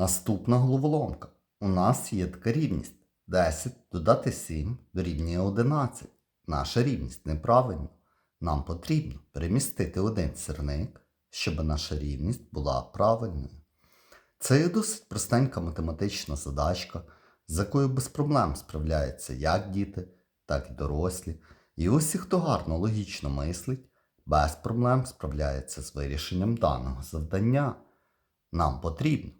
Наступна головоломка. У нас є така рівність. 10 додати 7 дорівнює 11. Наша рівність неправильна. Нам потрібно перемістити один сірник, щоб наша рівність була правильною. Це є досить простенька математична задачка, з якою без проблем справляються як діти, так і дорослі. І усі, хто гарно логічно мислить, без проблем справляється з вирішенням даного завдання. Нам потрібно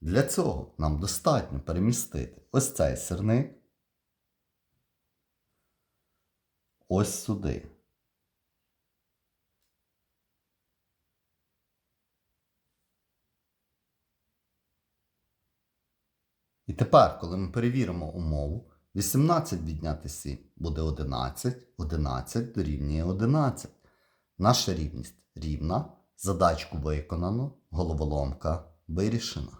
Для цього нам достатньо перемістити ось цей сирник ось сюди. І тепер, коли ми перевіримо умову, 18 відняти 7 буде 11, 11 дорівнює 11. Наша рівність рівна, задачку виконано, головоломка вирішена.